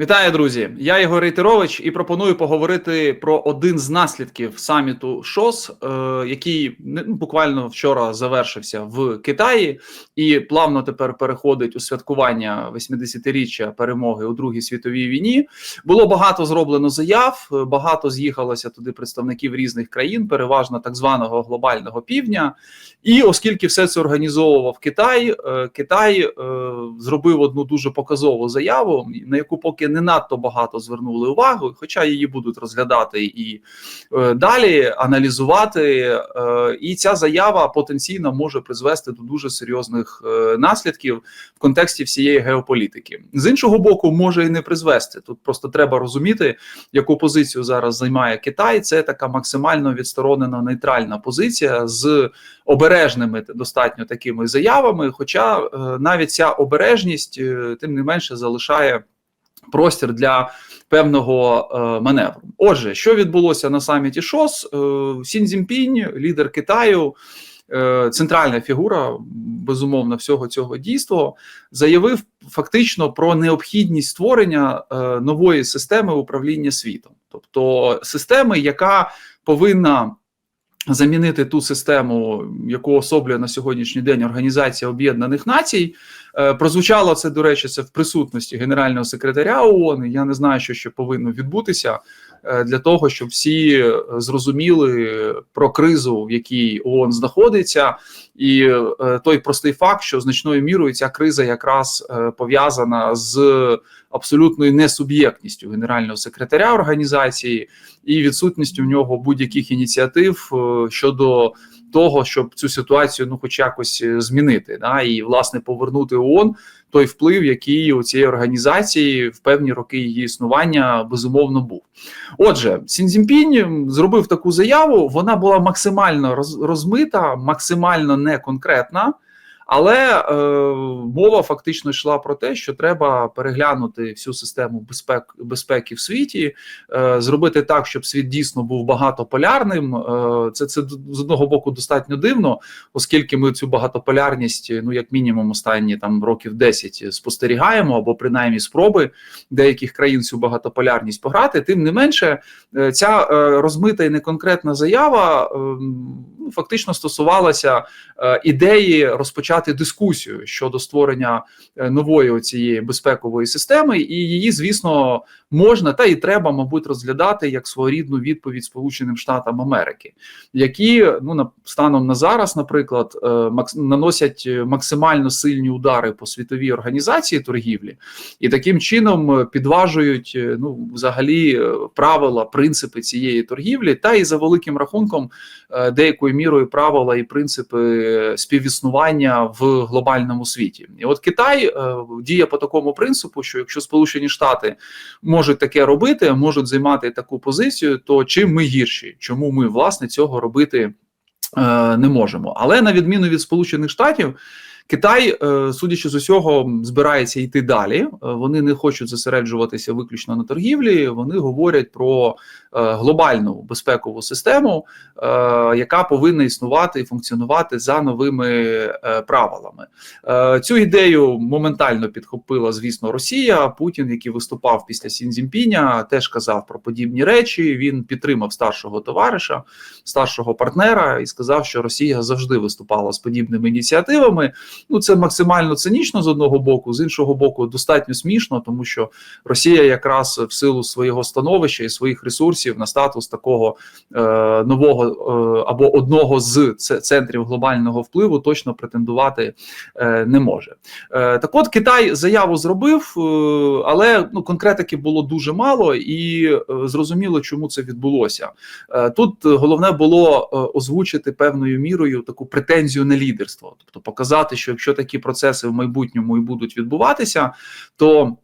Вітаю, друзі! Я Ігор Рейтерович і пропоную поговорити про один з наслідків саміту ШОС, е, який ну, буквально вчора завершився в Китаї, і плавно тепер переходить у святкування 80-річчя перемоги у Другій світовій війні. Було багато зроблено заяв, багато з'їхалося туди представників різних країн, переважно так званого глобального півдня. І оскільки все це організовував Китай, е, Китай е, зробив одну дуже показову заяву, на яку поки не надто багато звернули увагу, хоча її будуть розглядати і е, далі аналізувати. Е, і ця заява потенційно може призвести до дуже серйозних е, наслідків в контексті всієї геополітики. З іншого боку, може і не призвести. Тут просто треба розуміти, яку позицію зараз займає Китай. Це така максимально відсторонена нейтральна позиція з обережними достатньо такими заявами. Хоча е, навіть ця обережність, е, тим не менше, залишає простір для певного е, маневру. Отже, що відбулося на саміті ШОС? Е, Сін Цзіньпінь, лідер Китаю. е, Центральна фігура безумовно всього цього дійства заявив фактично про необхідність створення е, нової системи управління світом, тобто системи, яка повинна замінити ту систему, яку особлює на сьогоднішній день Організація Об'єднаних Націй. Е, Прозвучало це, до речі, це в присутності генерального секретаря ООН. Я не знаю, що ще повинно відбутися е, для того, щоб всі е, зрозуміли про кризу, в якій ООН знаходиться, і той простий факт, що значною мірою ця криза якраз пов'язана з абсолютною несуб'єктністю генерального секретаря організації і відсутністю в нього будь-яких ініціатив е, щодо того, щоб цю ситуацію ну, хоч якось е, змінити, да, і власне повернути ООН той вплив, який у цієї організації в певні роки її існування безумовно був. Отже, Сінзімпінь зробив таку заяву. Вона була максимально розмита, максимально неконкретна. Але е, мова фактично йшла про те, що треба переглянути всю систему безпек, безпеки в світі, е, зробити так, щоб світ дійсно був багатополярним. Е, це це з одного боку достатньо дивно, оскільки ми цю багатополярність, ну як мінімум, останні там років 10 спостерігаємо, або принаймні спроби деяких країн цю багатополярність пограти. Тим не менше, е, ця е, розмита і неконкретна заява е, фактично стосувалася е, ідеї розпочати дискусію щодо створення е, нової цієї безпекової системи, і її, звісно, можна та і треба, мабуть, розглядати як своєрідну відповідь Сполученим Штатам Америки, які ну на станом на зараз, наприклад, е, макс, наносять максимально сильні удари по світовій організації торгівлі, і таким чином підважують е, ну взагалі е, правила, принципи цієї торгівлі, та і за великим рахунком е, деякою мірою правила і принципи співіснування в глобальному світі. І от Китай е, діє по такому принципу, що якщо Сполучені Штати можуть таке робити, можуть займати таку позицію, то чим ми гірші? Чому ми власне цього робити е, не можемо? Але на відміну від Сполучених Штатів. Китай, е, судячи з усього, збирається йти далі. Е, Вони не хочуть зосереджуватися виключно на торгівлі. Вони говорять про е, глобальну безпекову систему, яка повинна існувати і функціонувати за новими правилами. Цю ідею моментально підхопила, звісно, Росія. Путін, який виступав після Сінзімпіня, теж казав про подібні речі. Він підтримав старшого товариша, старшого партнера і сказав, що Росія завжди виступала з подібними ініціативами. Ну це максимально цинічно з одного боку, з іншого боку, достатньо смішно, тому що Росія якраз в силу свого становища і своїх ресурсів на статус такого е, нового е, або одного з центрів глобального впливу точно претендувати е, не може. Е, так, от Китай заяву зробив, е, але ну конкретики було дуже мало, і е, зрозуміло, чому це відбулося. Е, Тут головне було е, озвучити певною мірою таку претензію на лідерство, тобто показати, що якщо такі процеси в майбутньому і будуть відбуватися, то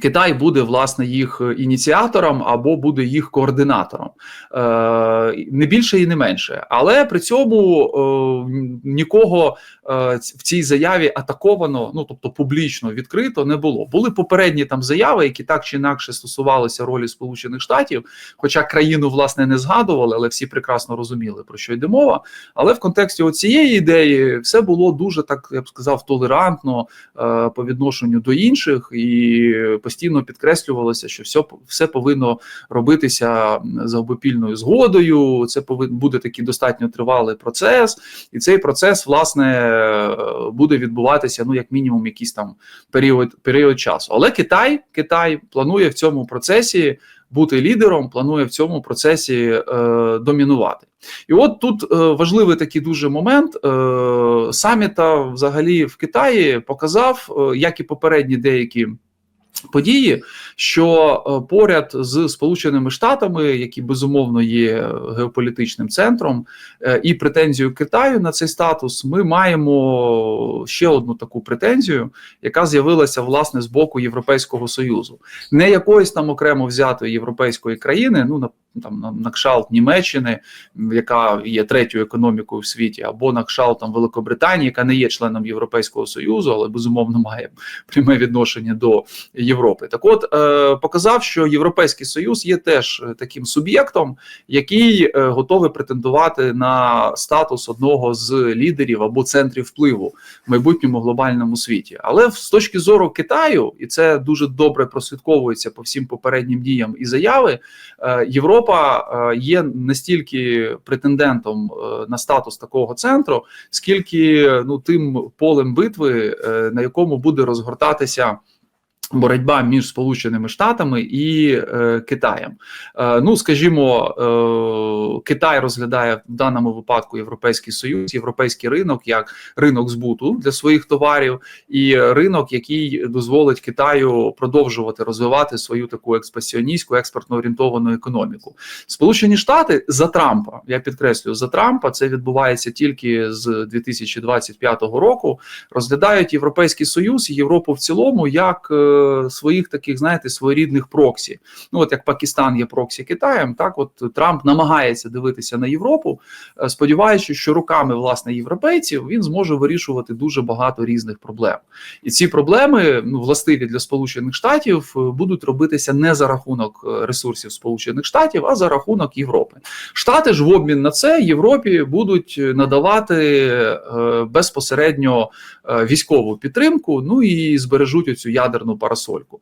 Китай буде власне їх ініціатором або буде їх координатором, е, не більше і не менше. Але при цьому е, нікого е, в цій заяві атаковано, ну тобто публічно відкрито не було. Були попередні там заяви, які так чи інакше стосувалися ролі Сполучених Штатів, хоча країну власне не згадували, але всі прекрасно розуміли про що йде мова. Але в контексті цієї ідеї все було дуже так, я б сказав, толерантно е, по відношенню до інших і постійно підкреслювалося, що все все повинно робитися за обопільною згодою. Це повинен буде такий достатньо тривалий процес, і цей процес власне буде відбуватися ну як мінімум якийсь там період період часу. Але Китай Китай планує в цьому процесі бути лідером, планує в цьому процесі е, домінувати. І от тут е, важливий такий дуже момент. Е, саміта взагалі в Китаї показав, е, як і попередні деякі. Події, що е, поряд з Сполученими Штатами, які безумовно є геополітичним центром, е, і претензію Китаю на цей статус, ми маємо ще одну таку претензію, яка з'явилася власне з боку Європейського союзу, не якоїсь там окремо взятої європейської країни. Ну там на кшалт Німеччини, яка є третьою економікою в світі, або на кшалт там Великобританії, яка не є членом Європейського союзу, але безумовно має пряме відношення до Європи. Так, от е, показав, що Європейський Союз є теж таким суб'єктом, який е, готовий претендувати на статус одного з лідерів або центрів впливу в майбутньому глобальному світі. Але з точки зору Китаю, і це дуже добре прослідковується по всім попереднім діям і заяви е, Європа. Європа е, є настільки претендентом е, на статус такого центру, скільки ну тим полем битви, е, на якому буде розгортатися. Боротьба між Сполученими Штатами і е, Китаєм. Е, ну, скажімо, е, Китай розглядає в даному випадку Європейський Союз, європейський ринок як ринок збуту для своїх товарів, і ринок, який дозволить Китаю продовжувати розвивати свою таку експансіоністську, експортно орієнтовану економіку. Сполучені Штати за Трампа. Я підкреслюю за Трампа. Це відбувається тільки з 2025 року. Розглядають Європейський Союз і Європу в цілому як. Своїх таких, знаєте, своєрідних проксі. Ну, от як Пакистан є проксі Китаєм, так от Трамп намагається дивитися на Європу, е, сподіваючись, що руками власне європейців він зможе вирішувати дуже багато різних проблем. І ці проблеми, ну властиві для Сполучених Штатів, е, будуть робитися не за рахунок е, ресурсів Сполучених Штатів, а за рахунок Європи. Штати ж в обмін на це Європі будуть надавати безпосередньо військову підтримку. Ну і збережуть оцю ядерну парасольку.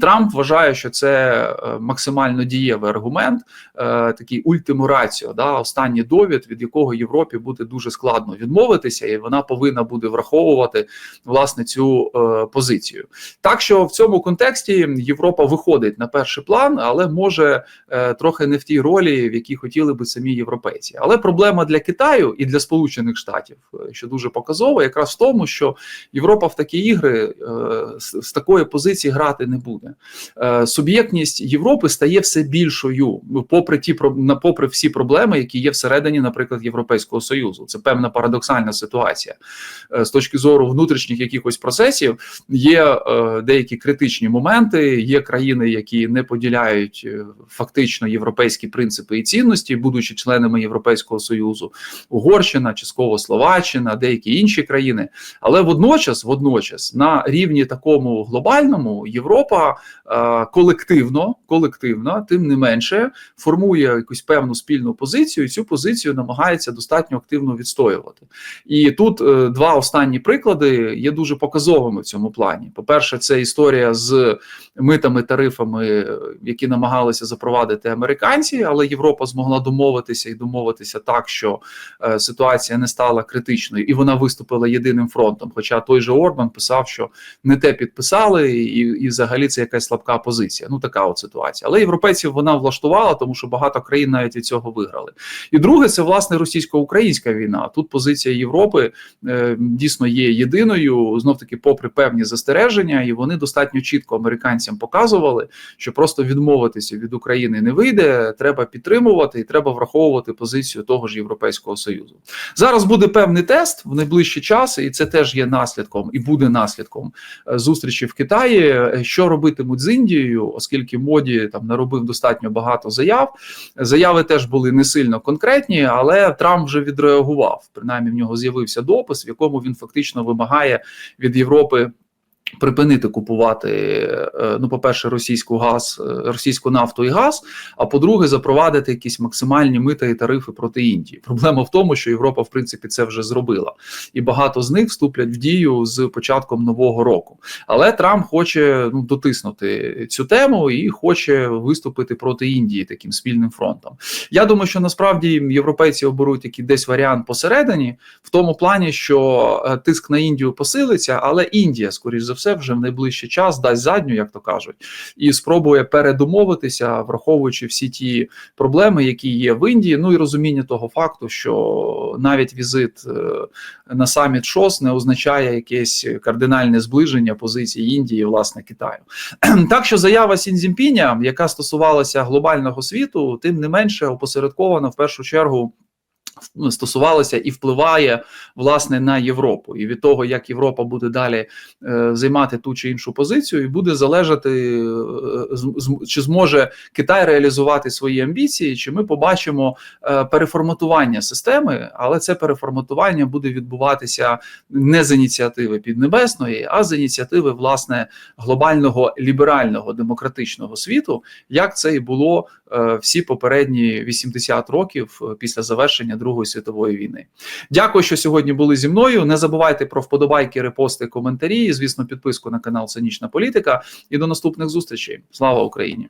Трамп вважає, що це е, максимально дієвий аргумент, е, такий ультимураціо, да, останній довід, від якого Європі буде дуже складно відмовитися, і вона повинна буде враховувати власне цю е, позицію. Так що в цьому контексті Європа виходить на перший план, але може трохи не в тій ролі, в якій хотіли би самі європейці. Але проблема для Китаю і для Сполучених Штатів, що дуже показово, якраз в тому, що Європа в такі ігри з такої позиції позиції грати не буде. Е, суб'єктність Європи стає все більшою, попри ті попри всі проблеми, які є всередині, наприклад, Європейського союзу. Це певна парадоксальна ситуація е, з точки зору внутрішніх якихось процесів. Є е, деякі критичні моменти. Є країни, які не поділяють фактично європейські принципи і цінності, будучи членами Європейського союзу, Угорщина, частково Словаччина, деякі інші країни, але водночас, водночас, на рівні такому глобальному глобальному Європа е, колективно, колективно, тим не менше, формує якусь певну спільну позицію. і Цю позицію намагається достатньо активно відстоювати. І тут е, два останні приклади є дуже показовими в цьому плані. По перше, це історія з митами тарифами, які намагалися запровадити американці, але Європа змогла домовитися і домовитися так, що е, ситуація не стала критичною, і вона виступила єдиним фронтом. Хоча той же Орбан писав, що не те підписали і, і взагалі це якась слабка позиція. Ну така от ситуація. Але європейців вона влаштувала, тому що багато країн навіть від цього виграли. І друге, це власне російсько-українська війна. Тут позиція Європи е, дійсно є єдиною, знов таки, попри певні застереження, і вони достатньо чітко американцям показували, що просто відмовитися від України не вийде. Треба підтримувати і треба враховувати позицію того ж Європейського союзу. Зараз буде певний тест в найближчий час, і це теж є наслідком і буде наслідком е, зустрічі в Китаї. Китаї, що робитимуть з Індією, оскільки моді там наробив достатньо багато заяв. Заяви теж були не сильно конкретні, але Трамп вже відреагував. Принаймні в нього з'явився допис, в якому він фактично вимагає від Європи Припинити купувати, е, ну, по-перше, російську газ, е, російську нафту і газ. А по-друге, запровадити якісь максимальні мита і тарифи проти Індії. Проблема в тому, що Європа, в принципі, це вже зробила, і багато з них вступлять в дію з початком нового року. Але Трамп хоче ну дотиснути цю тему і хоче виступити проти Індії таким спільним фронтом. Я думаю, що насправді європейці оберуть який десь варіант посередині, в тому плані, що е, тиск на Індію посилиться, але Індія, скоріш за все, вже в найближчий час дасть задню, як то кажуть, і спробує передумовитися, враховуючи всі ті проблеми, які є в Індії. Ну і розуміння того факту, що навіть візит е, на саміт ШОС не означає якесь кардинальне зближення позиції Індії, власне Китаю. Так що заява Сінзімпіня, яка стосувалася глобального світу, тим не менше опосередкована в першу чергу. Стосувалося і впливає власне на Європу, і від того, як Європа буде далі е, займати ту чи іншу позицію, і буде залежати, е, чи зможе Китай реалізувати свої амбіції, чи ми побачимо е, переформатування системи, але це переформатування буде відбуватися не з ініціативи Піднебесної, а з ініціативи власне глобального ліберального демократичного світу, як це і було всі попередні 80 років після завершення Другої світової війни. Дякую, що сьогодні були зі мною. Не забувайте про вподобайки, репости, коментарі. І, звісно, підписку на канал Цинічна Політика. І до наступних зустрічей. Слава Україні!